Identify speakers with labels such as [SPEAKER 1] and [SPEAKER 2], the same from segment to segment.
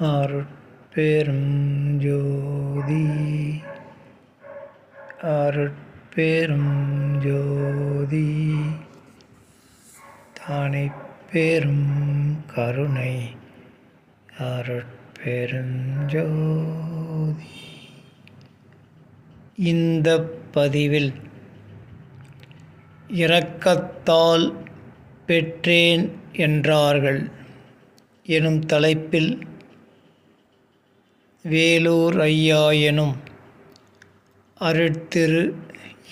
[SPEAKER 1] அருட்பெரும் ஜோதி அருட்பெரும் ஜோதி தானே பெரும் கருணை. அருட்பெரும் ஜோதி இந்த பதிவில் இரக்கத்தால் பெற்றேன் என்றார்கள். எனும் தலைப்பில் வேலூர் ஐயா எனும் அருட்திரு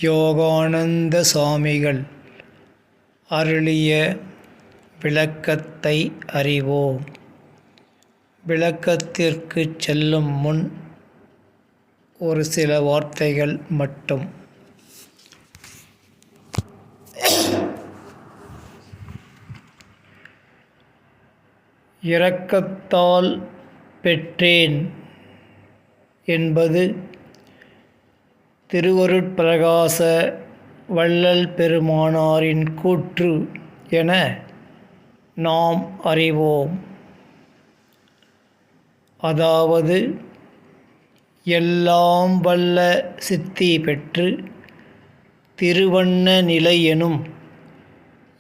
[SPEAKER 1] யோகானந்த சுவாமிகள் அருளிய விளக்கத்தை அறிவோம். விளக்கத்திற்கு செல்லும் முன் ஒரு சில வார்த்தைகள் மட்டும். இரக்கத்தால் பெற்றேன். என்பது திருவருட்பிரகாச வள்ளல் பெருமானாரின் கூற்று என நாம் அறிவோம். அதாவது எல்லாம் வல்ல சித்தி பெற்று திருவண்ண நிலை எனும்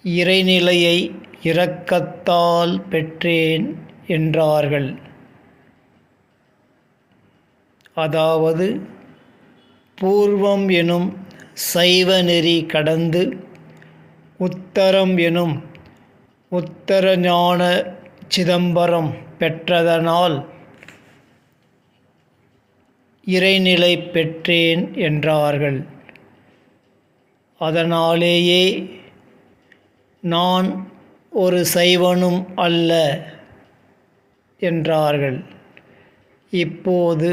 [SPEAKER 1] இறைநிலையை இரக்கத்தால் பெற்றேன் என்றார்கள். அதாவது பூர்வம் எனும் சைவ நெறி கடந்து உத்தரம் எனும் உத்தர ஞான சிதம்பரம் பெற்றதனால் இறைநிலை பெற்றேன் என்றார்கள். அதனாலேயே நான் ஒரு சைவனும் அல்ல என்றார்கள். இப்போது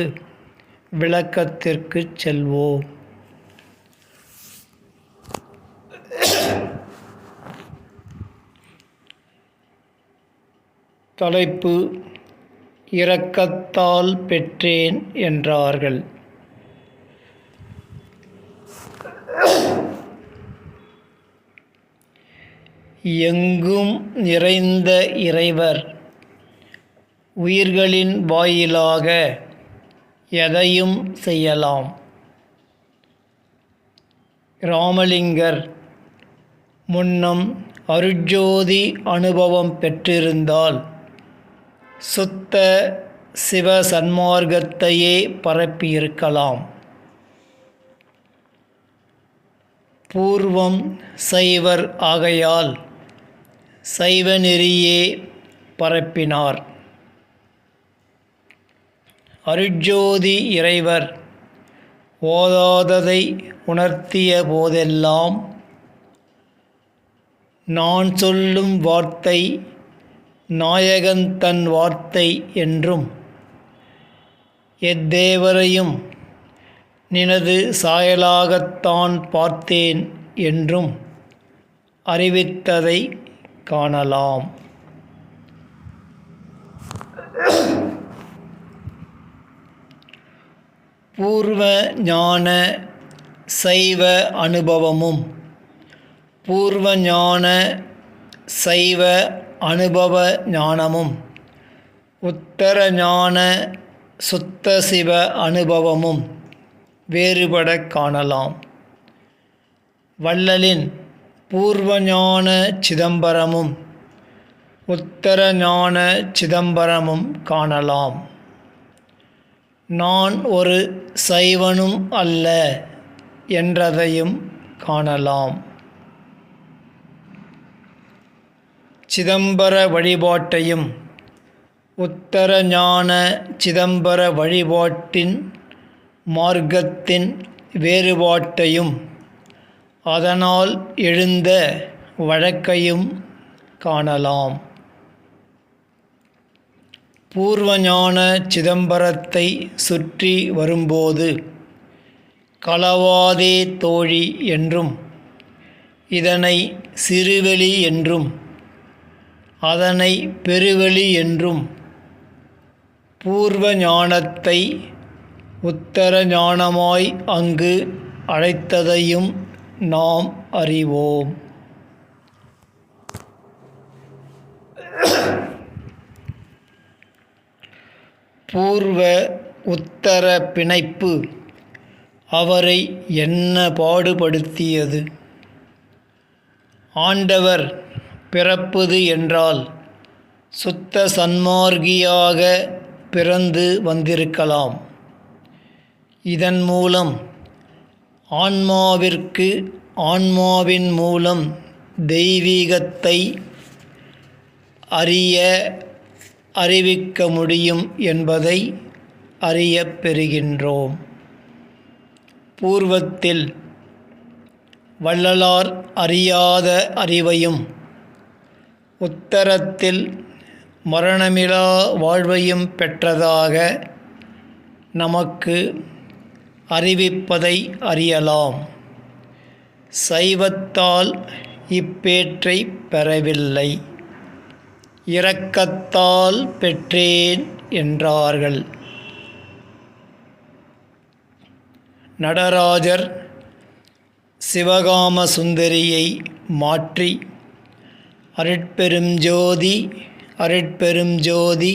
[SPEAKER 1] விளக்கத்திற்கு செல்வோம். தலைப்பு இரக்கத்தால் பெற்றேன் என்றார்கள். எங்கும் நிறைந்த இறைவர் உயிர்களின் வாயிலாக எதையும் செய்யலாம். ராமலிங்கர் முன்னம் அருஜோதி அனுபவம் பெற்றிருந்தால் சுத்த சிவ சன்மார்க்கத்தையே பரப்பியிருக்கலாம். பூர்வம் சைவர் ஆகையால் சைவ நெறியே பரப்பினார். அருட்ஜோதி இறைவர் ஓதாததை உணர்த்திய போதெல்லாம் நான் சொல்லும் வார்த்தை நாயகன் தன் வார்த்தை என்றும் எத்தேவரையும் நினது சாயலாகத்தான் பார்த்தேன் என்றும் அறிவித்ததை காணலாம். பூர்வ ஞான சைவ அனுபவமும். பூர்வ ஞான சைவ அனுபவ ஞானமும். உத்தர ஞான சுத்த சிவ அனுபவமும் வேறுபட காணலாம். வள்ளலின் பூர்வ ஞான சிதம்பரமும் உத்தர ஞான சிதம்பரமும் காணலாம். நான் ஒரு சைவனும் அல்ல என்றதையும் காணலாம். சிதம்பர வழிபாட்டையும் உத்தர ஞான சிதம்பர வழிபாட்டின் மார்க்கத்தின் வேறுபாட்டையும் அதனால் எழுந்த வழக்கையும் காணலாம். பூர்வஞான சிதம்பரத்தை சுற்றி வரும்போது களவாதே தோழி என்றும் இதனை சிறுவெளி என்றும் அதனை பெருவெளி என்றும் பூர்வ ஞானத்தை உத்தர ஞானமாய் அங்கு அழைத்ததையும் நாம் அறிவோம். பூர்வ உத்தர பிணைப்பு அவரை என்ன பாடுபடுத்தியது? ஆண்டவர் பிறப்பது என்றால் சுத்த சன்மார்கியாக பிறந்து வந்திருக்கலாம். இதன் மூலம் ஆன்மாவிற்கு ஆன்மாவின் மூலம் தெய்வீகத்தை அறிய அறிவிக்க முடியும் என்பதை அறியப் பெறுகின்றோம். பூர்வத்தில் வள்ளலார் அறியாத அறிவையும் உத்தரத்தில் மரணமிலா வாழ்வையும் பெற்றதாக நமக்கு அறிவிப்பதை அறியலாம். சைவத்தால் இப்பேற்றை பெறவில்லை. இரக்கத்தால் பெற்றேன் என்றார்கள். நடராஜர் சிவகாம சுந்தரியை மாற்றி அருட்பெரும் ஜோதி அருட்பெரும் ஜோதி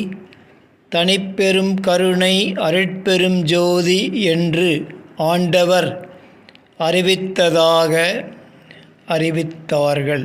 [SPEAKER 1] தனிப்பெரும் கருணை அருட்பெரும் ஜோதி என்று ஆண்டவர் அறிவித்ததாக அறிவித்தார்கள்.